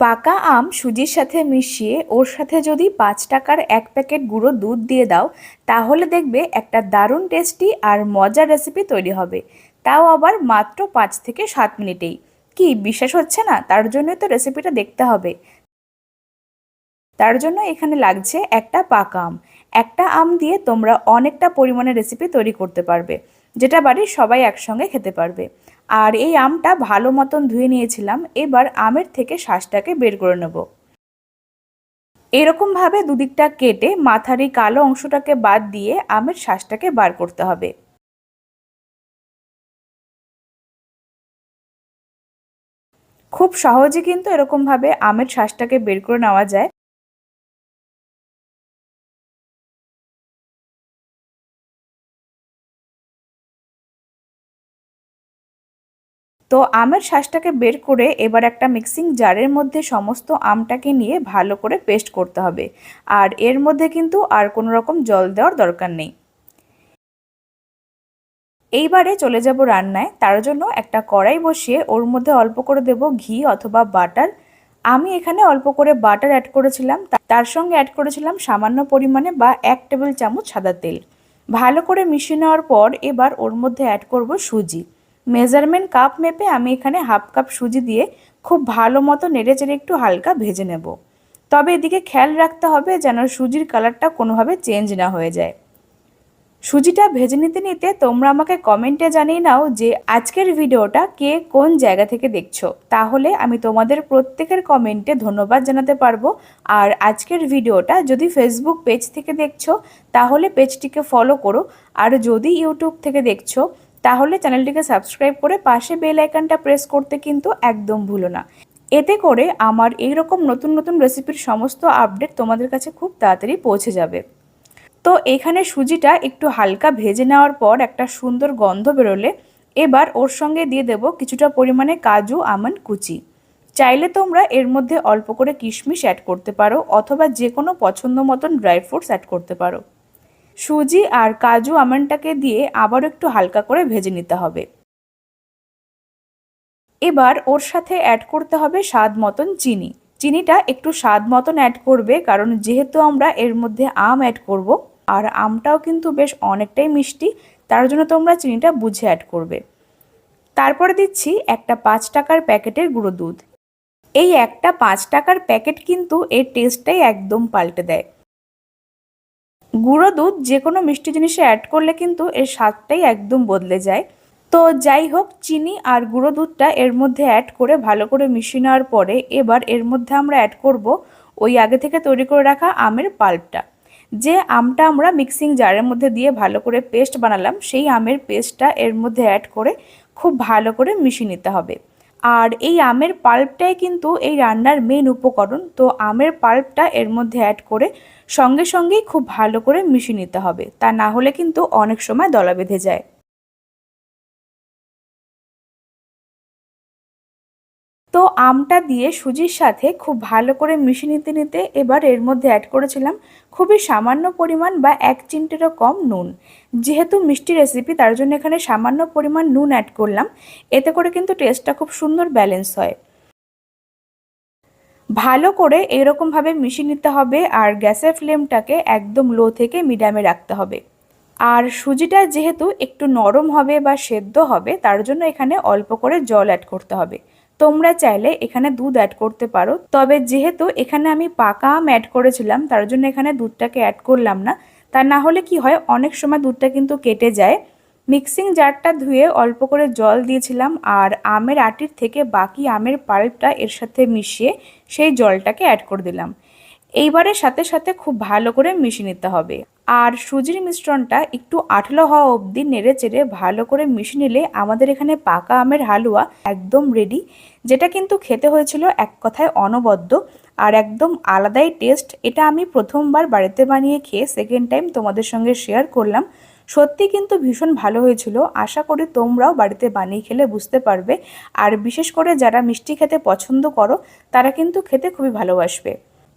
পাকা আম সুজির সাথে মিশিয়ে ওর সাথে যদি পাঁচ টাকার এক প্যাকেট গুঁড়ো দুধ দিয়ে দাও, তাহলে দেখবে একটা দারুণ টেস্টি আর মজার রেসিপি তৈরি হবে। তাও আবার মাত্র পাঁচ থেকে সাত মিনিটেই। কি, বিশ্বাস হচ্ছে না? তার জন্যই তো রেসিপিটা দেখতে হবে। তার জন্য এখানে লাগছে একটা পাকা আম। একটা আম দিয়ে তোমরা অনেকটা পরিমাণে রেসিপি তৈরি করতে পারবে, যেটা বাড়ির সবাই একসঙ্গে খেতে পারবে। আর এই আমটা ভালো মতন ধুয়ে নিয়েছিলাম। এবার আমের থেকে শ্বাসটাকে বের করে নেব। এরকমভাবে দুদিকটা কেটে মাথার এই কালো অংশটাকে বাদ দিয়ে আমের শ্বাসটাকে বার করতে হবে। খুব সহজে কিন্তু এরকমভাবে আমের শ্বাসটাকে বের করে নেওয়া যায়। তো আমের শ্বাসটাকে বের করে এবার একটা মিক্সিং জারের মধ্যে সমস্ত আমটাকে নিয়ে ভালো করে পেস্ট করতে হবে। আর এর মধ্যে কিন্তু আর কোনো রকম জল দেওয়ার দরকার নেই। এইবারে চলে যাব রান্নায়। তার জন্য একটা কড়াই বসিয়ে ওর মধ্যে অল্প করে দেব ঘি অথবা বাটার। আমি এখানে অল্প করে বাটার অ্যাড করেছিলাম। তার সঙ্গে অ্যাড করেছিলাম সামান্য পরিমাণে বা এক টেবিল চামচ সাদা তেল। ভালো করে মিশিয়ে নেওয়ার পর এবার ওর মধ্যে অ্যাড করব সুজি। মেজারমেন্ট কাপ মেপে আমি এখানে হাফ কাপ সুজি দিয়ে খুব ভালো মতো নেড়ে চেড়ে একটু হালকা ভেজে নেব। তবে এদিকে খেয়াল রাখতে হবে যেন সুজির কালারটা কোনোভাবে চেঞ্জ না হয়ে যায়। সুজিটা ভেজে নিতে নিতে তোমরা আমাকে কমেন্টে জানিয়ে নাও যে আজকের ভিডিওটা কে কোন জায়গা থেকে দেখছ। তাহলে আমি তোমাদের প্রত্যেকের কমেন্টে ধন্যবাদ জানাতে পারব। আর আজকের ভিডিওটা যদি ফেসবুক পেজ থেকে দেখছ, তাহলে পেজটিকে ফলো করো। আর যদি ইউটিউব থেকে দেখছ তাহলে চ্যানেলটিকে সাবস্ক্রাইব করে পাশে বেল আইকনটা প্রেস করতে কিন্তু একদম ভুলো না। এতে করে আমার এই রকম নতুন নতুন রেসিপির সমস্ত আপডেট তোমাদের কাছে খুব তাড়াতাড়ি পৌঁছে যাবে। তো এখানে সুজিটা একটু হালকা ভেজে নেওয়ার পর একটা সুন্দর গন্ধ বেরোলে এবার ওর সঙ্গে দিয়ে দেব কিছুটা পরিমাণে কাজু, আমন্ড, কুচি। চাইলে তোমরা এর মধ্যে অল্প করে কিশমিশ অ্যাড করতে পারো অথবা যে কোনো পছন্দ মতন ড্রাই ফ্রুটস অ্যাড করতে পারো। সুজি আর কাজু আমন্ডটাকে দিয়ে আবারও একটু হালকা করে ভেজে নিতে হবে। এবার ওর সাথে অ্যাড করতে হবে স্বাদ মতন চিনি। চিনিটা একটু স্বাদ মতন অ্যাড করবে কারণ যেহেতু আমরা এর মধ্যে আম অ্যাড করব আর আমটাও কিন্তু বেশ অনেকটাই মিষ্টি, তার জন্য তোমরা চিনিটা বুঝে অ্যাড করবে। তারপরে দিচ্ছি একটা পাঁচ টাকার প্যাকেটের গুঁড়ো দুধ। এই একটা পাঁচ টাকার প্যাকেট কিন্তু এর টেস্টটাই একদম পাল্টে দেয়। গুঁড়ো দুধ যে কোনো মিষ্টি জিনিসে অ্যাড করলে কিন্তু এর স্বাদটাই একদম বদলে যায়। তো যাই হোক, চিনি আর গুঁড়ো দুধটা এর মধ্যে অ্যাড করে ভালো করে মিশিয়ে নেওয়ার পরে এবার এর মধ্যে আমরা অ্যাড করব ওই আগে থেকে তৈরি করে রাখা আমের পাল্পটা। যে আমটা আমরা মিক্সিং জারের মধ্যে দিয়ে ভালো করে পেস্ট বানালাম, সেই আমের পেস্টটা এর মধ্যে অ্যাড করে খুব ভালো করে মিশিয়ে নিতে হবে। আর এই আমের পাল্পটাই কিন্তু এই রান্নার মেন উপকরণ। তো আমের পাল্পটা এর মধ্যে অ্যাড করে সঙ্গে সঙ্গেই খুব ভালো করে মিশিয়ে নিতে হবে। তা না হলে কিন্তু অনেক সময় দলা বেঁধে যায়। তো আমটা দিয়ে সুজির সাথে খুব ভালো করে মিশিয়ে নিতে নিতে এবার এর মধ্যে অ্যাড করেছিলাম খুবই সামান্য পরিমাণ বা এক চিমটেরও কম নুন। যেহেতু মিষ্টি রেসিপি তার জন্য এখানে সামান্য পরিমাণ নুন অ্যাড করলাম। এতে করে কিন্তু টেস্টটা খুব সুন্দর ব্যালেন্স হয়। ভালো করে এরকমভাবে মিশিয়ে নিতে হবে আর গ্যাসের ফ্লেমটাকে একদম লো থেকে মিডিয়ামে রাখতে হবে। আর সুজিটা যেহেতু একটু নরম হবে বা সেদ্ধ হবে, তার জন্য এখানে অল্প করে জল অ্যাড করতে হবে। তোমরা চাইলে এখানে দুধ অ্যাড করতে পারো। তবে যেহেতু এখানে আমি পাকা আম অ্যাড করেছিলাম, তার জন্য এখানে দুধটাকে অ্যাড করলাম না। তা না হলে কি হয়, অনেক সময় দুধটা কিন্তু কেটে যায়। মিক্সিং জারটা ধুয়ে অল্প করে জল দিয়েছিলাম আর আমের আটির থেকে বাকি আমের পাল্পটা এর সাথে মিশিয়ে সেই জলটাকে অ্যাড করে দিলাম। এইবারের সাথে সাথে খুব ভালো করে মিশিয়ে নিতে হবে। আর সুজির মিশ্রণটা একটু আঠলো হওয়া অবধি নেড়ে চেড়ে ভালো করে মিশিয়ে নিলে আমাদের এখানে পাকা আমের হালুয়া একদম রেডি যেটা কিন্তু খেতে হয়েছিল এক কথায় অনবদ্য আর একদম আলাদাই টেস্ট এটা আমি প্রথমবার বাড়িতে বানিয়ে খেয়ে সেকেন্ড টাইম তোমাদের সঙ্গে শেয়ার করলাম। সত্যি কিন্তু ভীষণ ভালো হয়েছিল। আশা করি তোমরাও বাড়িতে বানিয়ে খেলে বুঝতে পারবে। আর বিশেষ করে যারা মিষ্টি খেতে পছন্দ করো, তারা কিন্তু খেতে খুবই ভালোবাসবে।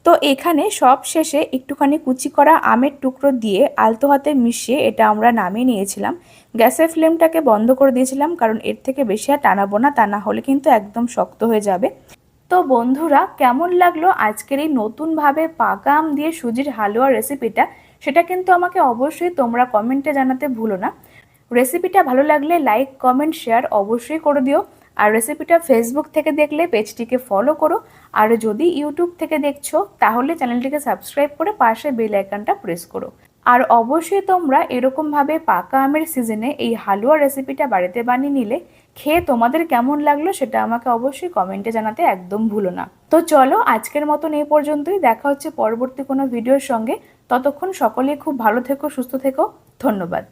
তো এখানে সব শেষে একটুখানি কুচি করা আমের টুকরো দিয়ে আলতো হাতে মিশিয়ে এটা আমরা নামিয়ে নিয়েছিলাম। গ্যাসের ফ্লেমটাকে বন্ধ করে দিয়েছিলাম কারণ এর থেকে বেশি আর টানাবো না, তা না হলে কিন্তু একদম শক্ত হয়ে যাবে। তো বন্ধুরা, কেমন লাগল আজকের এই নতুনভাবে পাকা আম দিয়ে সুজির হালুয়া রেসিপিটা? সেটা কিন্তু আমাকে অবশ্যই তোমরা কমেন্টে জানাতে ভুলো না। রেসিপিটা ভালো লাগলে লাইক, কমেন্ট, শেয়ার অবশ্যই করে দিও। আর রেসিপিটা ফেসবুক থেকে দেখলে পেজটিকে ফলো করো। আর যদি ইউটিউব থেকে দেখছ, তাহলে চ্যানেলটিকে সাবস্ক্রাইব করে পাশে বেল আইকনটা প্রেস করো। আর অবশ্যই তোমরা এরকমভাবে পাকা আমের সিজনে এই হালুয়া রেসিপিটা বাড়িতে বানিয়ে নিলে খেয়ে তোমাদের কেমন লাগল সেটা আমাকে অবশ্যই কমেন্টে জানাতে একদম ভুলো না। তো চলো, আজকের মতন এই পর্যন্তই। দেখা হচ্ছে পরবর্তী কোনো ভিডিওর সঙ্গে। ততক্ষণ সকলে খুব ভালো থেকো, সুস্থ থেকো। ধন্যবাদ।